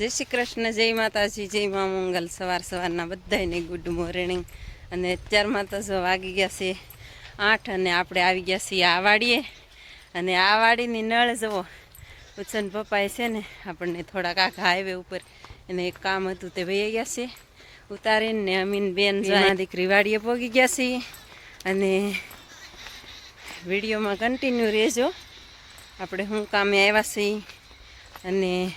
જય શ્રી કૃષ્ણ જય માતાજી જય મા મંગલ. સવાર સવારના બધાને ગુડ મોર્નિંગ અને અત્યારમાં તો જો વાગી ગયા છે આઠ અને આપણે આવી ગયા છીએ આ વાડીએ અને આ વાડીની નળ જુઓ ઉછન પપ્પાએ છે ને આપણને થોડાક આખા હાઈવે ઉપર એને એક કામ હતું તે વહી ગયા છે. ઉતારીને ને અમીન બેન દીકરી વાડીએ પોગી ગયા છીએ અને વિડીયોમાં કન્ટિન્યુ રહેજો. આપણે શું કામે આવ્યા છીએ. અને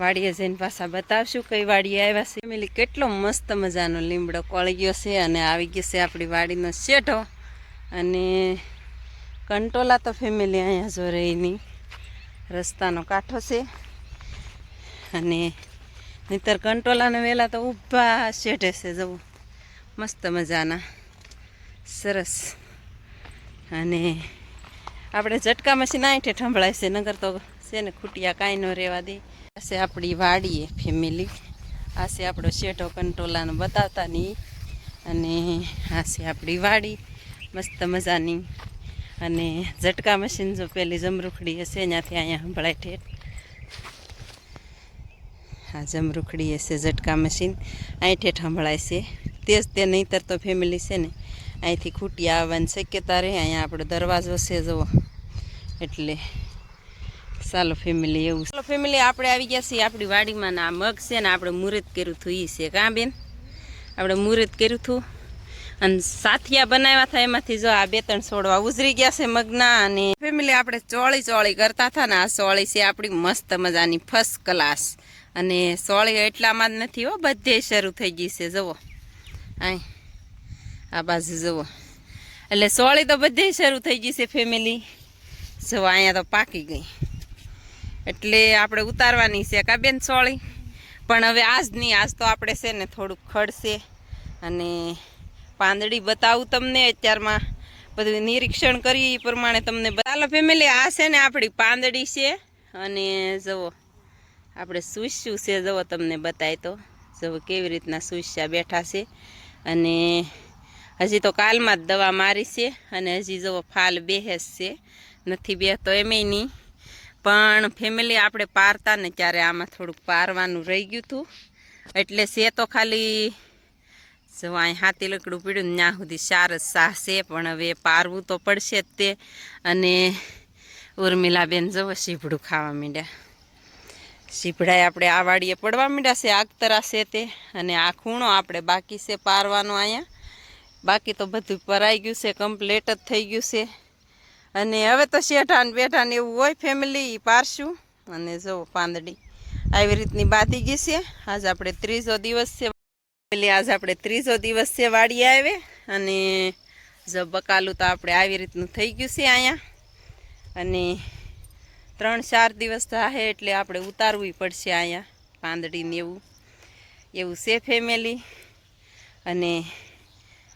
વાડીએ જઈને પાછા બતાવશું કઈ વાડીએ આવ્યા છે. ફેમિલી, કેટલો મસ્ત મજાનો લીમડો કોળી ગયો છે અને આવી ગયો છે આપણી વાડીનો શેઠો અને કંટોલા તો ફેમિલી અહીંયા જો રહીની રસ્તાનો કાંઠો છે. અને નહીતર કંટોલાને વહેલા તો ઊભા શેઠે છે જવું મસ્ત મજાના. સરસ. અને આપણે ઝટકા મશીન આઠે ઠંભળાય છે, નગર તો છે ને ખૂટિયા કાંઈ ન રહેવા દે. છે આપણી વાડીએ ફેમિલી આ છે આપણો શેઠો કંટોલાને બતાવતા નહીં અને આ છે આપણી વાડી. મસ્ત મજાની. અને ઝટકા મશીન જો પેલી જમરૂખડી હશે ત્યાંથી અહીંયા સંભળાય ઠેઠ. આ જમરૂખડી હશે, ઝટકા મશીન અહીં ઠેઠ સંભળાય છે. તે જ તે નહીંતર તો ફેમિલી છે ને, અહીંથી ખૂટી આવવાની શક્યતા રહે. અહીંયા આપણો દરવાજો છે, જુઓ. એટલે ચાલો ફેમિલી એવું ચાલો ફેમિલી આપણે આવી ગયા છીએ આપણી વાડીમાં ને મગ છે ને આપણે મુહૂર્ત કર્યું હતું એ છે. કાં બેન? આપણે મુહૂર્ત કર્યું હતું. અને સાથિયા બનાવ્યા હતા એમાંથી જો આ બે ત્રણ છોડવા ઉજરી ગયા છે મગના અને ફેમિલી આપણે ચોળી ચોળી કરતા હતા ને આ ચોળી છે આપણી મસ્ત મજાની ફર્સ્ટ ક્લાસ અને સોળી એટલામાં જ નથી હો, બધે શરૂ થઈ ગઈ છે. જુઓ. અહીં. આ બાજુ જુઓ. એટલે સોળી તો બધે શરૂ થઈ ગઈ છે ફેમિલી જુઓ, અહીંયા તો પાકી ગઈ. એટલે આપણે ઉતારવાની છે કા બેન સોળી? પણ હવે આજ નહીં આજ તો આપણે છે ને થોડુંક ખડશે અને પાંદડી બતાવું તમને અત્યારમાં. બધું નિરીક્ષણ કરી પ્રમાણે તમને ચાલો ફેમિલી આ છે ને આપણી પાંદડી છે અને જુઓ, આપણે સુસ્યું છે, જુઓ તમને બતાય તો. જુઓ કેવી રીતના સુસ્યા બેઠા છે અને હજી તો કાલમાં જ દવા મારી છે અને હજી જુઓ ફાલ બેહેસ છે. નથી બેહતો એમેય નહીં. પણ ફેમિલી આપણે પારતા ને ત્યારે આમાં થોડુંક પારવાનું રહી ગયું હતું એટલે છે તો ખાલી જો અહીં હાથી લકડું પીડ્યું ત્યાં સુધી જ સાહ છે, પણ હવે પારવું તો પડશે જ તે. અને ઉર્મિલાબેન જવો સીભડું ખાવા માંડ્યા. સીભડાએ આપણે આ વાડીએ પડવા માંડ્યા છે, આગતરા છે તે. અને આ ખૂણો આપણે બાકી છે પારવાનો અહીંયા. બાકી તો બધું પરાઈ ગયું છે કમ્પ્લેટ જ થઈ ગયું છે. અને હવે તો શેઠાને બેઠાને એવું હોય ફેમિલી ઈ પારશું. અને જો પાંદડી આવી રીતની બાંધી ગઈ છે. આજ આપણે ત્રીજો દિવસ છે. ફેમિલી આજ આપણે ત્રીજો દિવસ છે વાડીએ આવે. અને જો બકાલું તો આપણે આવી રીતનું થઈ ગયું છે અહીંયા. અને ત્રણ ચાર દિવસ થાય એટલે આપણે ઉતારવું પડશે અહીંયા પાંદડીને એવું. એવું છે ફેમિલી અને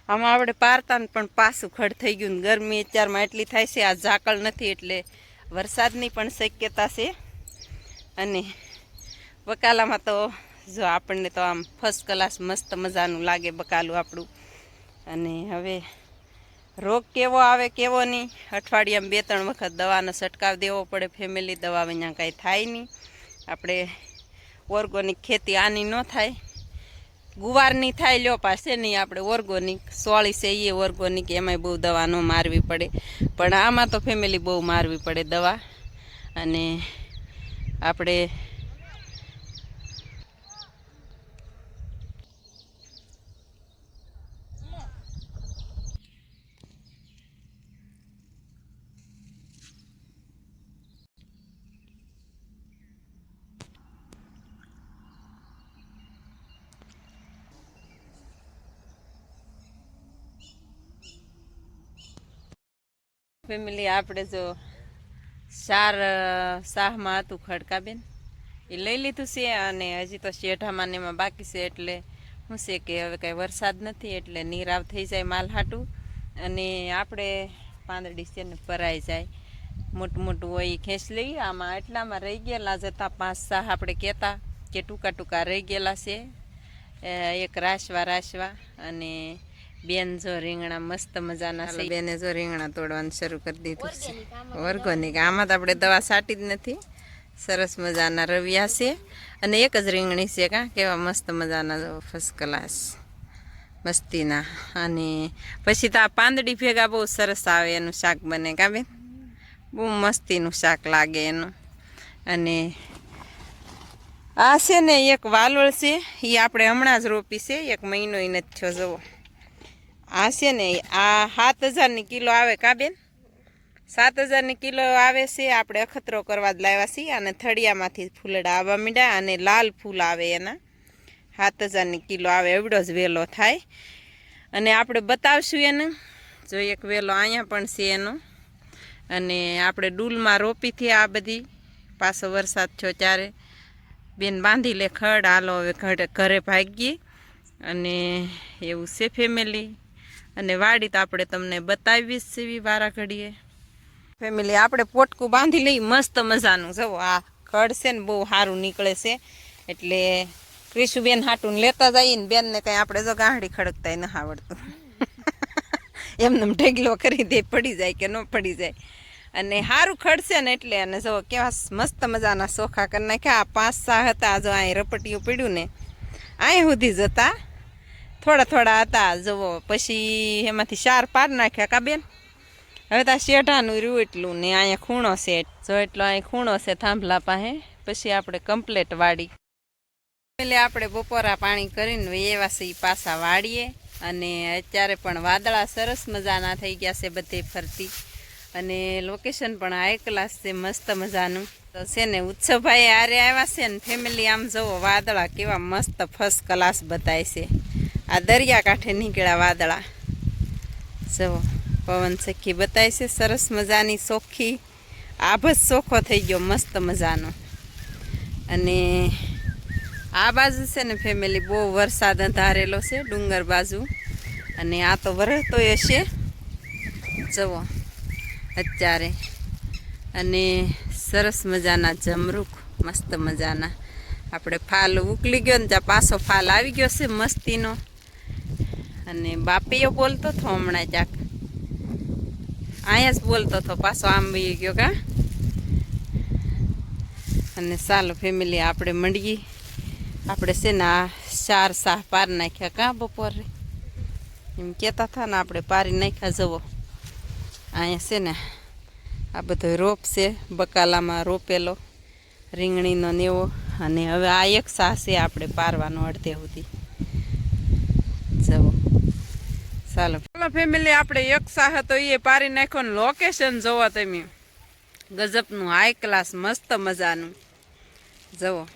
આમાં આપણે પારતા ને પણ પાછું ખડ થઈ ગયું ગરમી અત્યારમાં એટલી થાય છે, આ ઝાકળ નથી એટલે વરસાદની પણ શક્યતા છે. અને બકાલામાં તો જો આપણને તો આમ ફર્સ્ટ ક્લાસ મસ્ત મજાનું લાગે બકાલું આપણું. અને હવે રોગ કેવો આવે કેવો નહીં, અઠવાડિયામાં બે ત્રણ વખત દવાનો છંટકાવ દેવો પડે ફેમિલી દવા અહીંયા કાંઈ થાય નહીં. આપણે ઓર્ગોનિક ખેતી આની ન થાય. ગુવારની થાય લ્યો પાસે નહીં આપણે ઓર્ગોનિક, સોળી છે એ ઓર્ગોનિક, એમાંય બહુ દવા ન મારવી પડે. પણ આમાં તો ફેમિલી બહુ મારવી પડે દવા. અને આપણે ફેમિલી આપણે જો ચાર શાહમાં હતું ખડકાબેન. એ લઈ લીધું છે અને હજી તો શેઠામાં એમાં બાકી છે એટલે શું છે કે હવે કાંઈ વરસાદ નથી એટલે નીરાવ થઈ જાય માલ હાટું. અને આપણે પાંદડી છે ને ભરાઈ જાય. મોટું મોટું હોય ખેંચ લઈએ. આમાં એટલામાં રહી ગયેલા જતા પાંચ, શાહ આપણે કહેતા કે ટૂંકા ટૂંકા રહી ગયેલા છે. એક રાશવા રાશવા અને બેન જો રીંગણા મસ્ત મજાના છે. બેને જો રીંગણા તોડવાનું શરૂ કરી દીધું છે. ઓર્ગોનિક આમાં તો આપણે દવા છાંટી જ નથી. સરસ મજાના રવિયા છે. અને એક જ રીંગણી છે કાં કેવા મસ્ત મજાના જો ફર્સ્ટ ક્લાસ મસ્તીના. અને પછી તો આ પાંદડી ભેગા બહુ સરસ આવે એનું શાક બને કાં બેન? બહુ મસ્તીનું શાક લાગે એનું. અને આ છે ને એક વાલોળ છે. એ આપણે હમણાં જ રોપી છે. એક મહિનો નથી થયો જુઓ. આ છે ને, આ સાત હજારની કિલો આવે કા બેન? સાત હજારની કિલો આવે છે, આપણે અખતરો કરવા જ લાવ્યા છીએ અને થળિયામાંથી ફૂલડા આવવા માંડ્યા અને લાલ ફૂલ આવે એના. સાત હજારની કિલો આવે, એવડો જ વેલો થાય. અને આપણે બતાવશું એને. જો એક વેલો અહીંયા પણ છે એનો. અને આપણે ડૂલમાં રોપીથી આ બધી. પાછો વરસાદ થયો ત્યારે બેન બાંધી લે ખડ. હાલો હવે ઘરે ભાગીએ. અને એવું છે ફેમિલી અને વાડી તો આપણે તમને બતાવી સીવી વારા ઘડીએ ફેમિલી આપણે પોટકું બાંધી લઈ મસ્ત મજાનું. જવો આ છે ને બહુ સારું નીકળે છે. એટલે ક્રિશુબેન હાટું લેતા જઈએ ને બેનને કંઈ આપણે જો ગાંહડી ખડકતા ન આવડતું. એમને ઢેગલો કરી દે, પડી જાય કે ન પડી જાય. અને સારું ખડશે ને એટલે, અને જો કેવા મસ્ત મજાના સોખા કરી નાખ્યા. આ પાંચ સા હતા, જો અહીં રપટિયું પડ્યું ને અહીં સુધી જતા થોડા થોડા હતા, જુઓ, પછી એમાંથી ચાર પાર નાખ્યા કા બેન? હવે તો શેઢાનું રહ્યું એટલું ને અહીંયા ખૂણો છે. જો એટલો અહીં ખૂણો છે થાંભલા પાસે, પછી આપણે કમ્પ્લેટ વાળી એટલે આપણે બપોરા પાણી કરીને એવા સી પાછા વાળીએ. અને અત્યારે પણ વાદળા સરસ મજાના થઈ ગયા છે બધે ફરતી. અને લોકેશન પણ હાઈ ક્લાસ છે, મસ્ત મજાનું. તો છે ને ઉત્સવભાઈ આરે આવ્યા છે ને ફેમિલી આમ જુઓ, વાદળા કેવા મસ્ત ફર્સ્ટ ક્લાસ બતાય છે. આ દરિયા કાંઠે નીકળ્યા વાદળા. જો, પવન સખી બતાય છે, સરસ મજાની સોખી આભસ સોખો થઈ ગયો, મસ્ત મજાનો. અને આ બાજુ છે ને ફેમિલી બહુ વરસાદ અંધારેલો છે, ડુંગર બાજુ. અને આ તો વરસતો હશે. જવો અત્યારે. અને સરસ મજાના જમરૂખ, મસ્ત મજાના. આપણે ફાલ ઉકલી ગયો ને ત્યાં પાછો ફાલ આવી ગયો છે, મસ્તીનો. અને બાપીઓ બોલતો હતો હમણાં ચાક અહીંયા જ બોલતો હતો, પાછો આમ બી ગયો કા. અને ચાલો ફેમિલી આપણે મંડીએ. આપણે છે ને આ ચાર સાહ પાર નાખ્યા કાં બપોરે. એમ કહેતા હતા ને આપણે પારી નાખ્યા જવો અહીંયા છે ને આ બધો રોપ છે, બકાલામાં રોપેલો, રીંગણીનો નેવો અને હવે આ એક સાહ છે આપણે પારવાનો અડધે સુધી. જવો ચાલો. ચાલો ફેમિલી આપણે એક સાહ હતો એ પારી નાખ્યો ને લોકેશન જોવો તમે. ગજબનું હાઈ ક્લાસ મસ્ત મજાનું. જુઓ.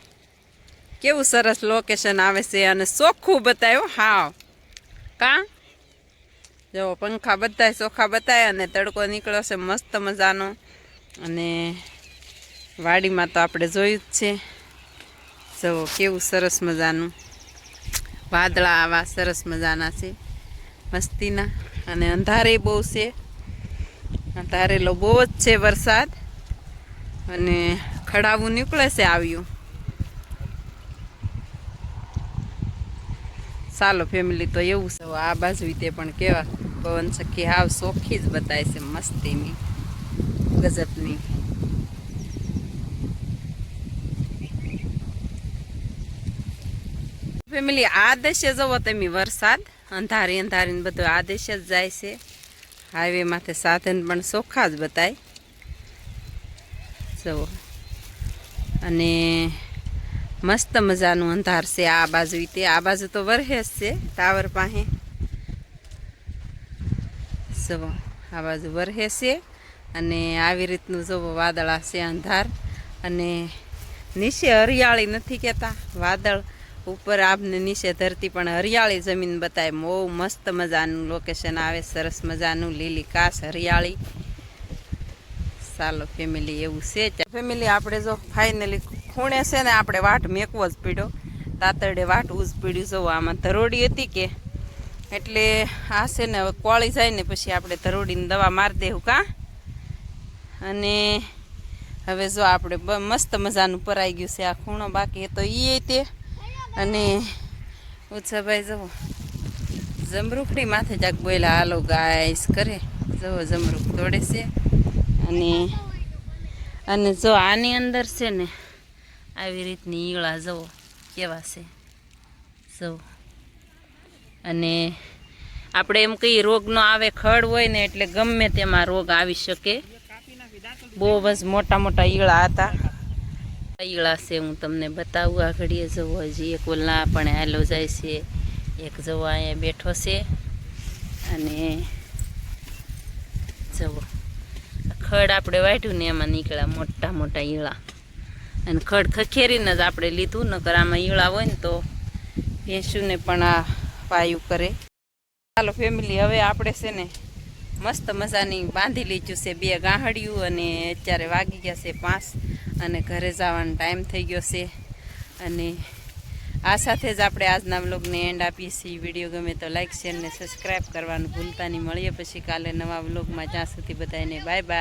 કેવું સરસ લોકેશન આવે છે અને ચોખ્ખું બતાવ્યું હા. કા? જુઓ, પંખા બધા ચોખ્ખા બતાવ્યા અને તડકો નીકળ્યો છે, મસ્ત મજાનો. અને વાડીમાં તો આપણે જોયું જ છે. જુઓ, કેવું સરસ મજાનું. વાદળા આવા સરસ મજાના છે. મસ્તીના. અને અંધારે બહુ છે. અંધારેલો બહુ જ છે વરસાદ. અને ખડાવું નીકળે છે આવ્યું. ચાલો ફેમિલી તો એવું છે. આ બાજુ તે પણ કેવા પવન સખી હાવ સોખી જ બતાય છે મસ્તીની, ગજબની. ફેમિલી આ દશે જવો તમે વરસાદ. અંધારી અંધારીને બધું આદેશ જ જાય છે. હાઈવે માથે સાધન પણ ચોખ્ખા જ બતાય. જુઓ અને મસ્ત મજાનું અંધાર છે આ બાજુ તે. આ બાજુ તો વરહે જ છે ટાવર પાસે. જુઓ આ બાજુ વરહે છે. અને આવી રીતનું જુઓ વાદળા છે અંધાર. અને નીચે હરિયાળી નથી કહેતા. વાદળ ઉપર આપને નીચે ધરતી પણ હરિયાળી જમીન બતાવે બહુ મસ્ત મજાનું લોકેશન આવે, સરસ મજાનું લીલી કાશ હરિયાળી. ચાલો ફેમિલી એવું છે ફેમિલી આપણે જો ફાઇનલી ખૂણે છે ને, આપણે વાટ મેકવો જ પીડ્યો. તાતરડે વાટ ઉજ પીડ્યું જો, આમાં ધરોડી હતી કે? એટલે આ છે ને, હવે કોળી જાય ને, પછી આપણે ધરોડીને દવા મારી દેવું કાં? અને હવે જો આપણે મસ્ત મજાનું પરાઈ ગયું છે આ ખૂણો. બાકી તો એ તે અને ઉત્સાભાઈ જવો જમરૂખડી માથે જાક બોયલા હાલો ગાઈસ કરે. જવો જમરૂખ દોડે છે. અને અને જો આની અંદર છે ને, આવી રીતની ઈળા જવો કેવા છે. જવો અને આપણે એમ કહીએ, રોગ ન આવે, ખડ હોય ને એટલે ગમે તેમાં રોગ આવી શકે. બહુ જ મોટા મોટા ઈળા હતા. છે, હું તમને બતાવું આ ઘડીએ જવો હજી. એક ઓલા પણ હાલો જાય છે. એક જવો અહીંયા બેઠો છે. અને જવો. ખડ આપણે વાઢ્યું ને એમાં નીકળ્યા મોટા મોટા ઈળા. અને ખડ ખખેરીને જ આપણે લીધું, નકર આમાં ઈળા હોય ને તો ભેંસુને પણ આ પાયું કરે. ચાલો ફેમિલી હવે આપણે છે ને મસ્ત મજાની બાંધી લીધું છે બે ગાંહડિયું અને અત્યારે વાગી ગયા છે પાંચ અને ઘરે જવાનો ટાઈમ થઈ ગયો છે. અને આ સાથે જ આપણે આજના વ્લોગને એન્ડ આપીએ છીએ. વીડિયો ગમે તો લાઈક શેર ને સબસ્ક્રાઈબ કરવાનું ભૂલતા નહીં. મળીએ પછી કાલે નવા વ્લોગમાં. જ્યાં સુધી બધાને બાય બાય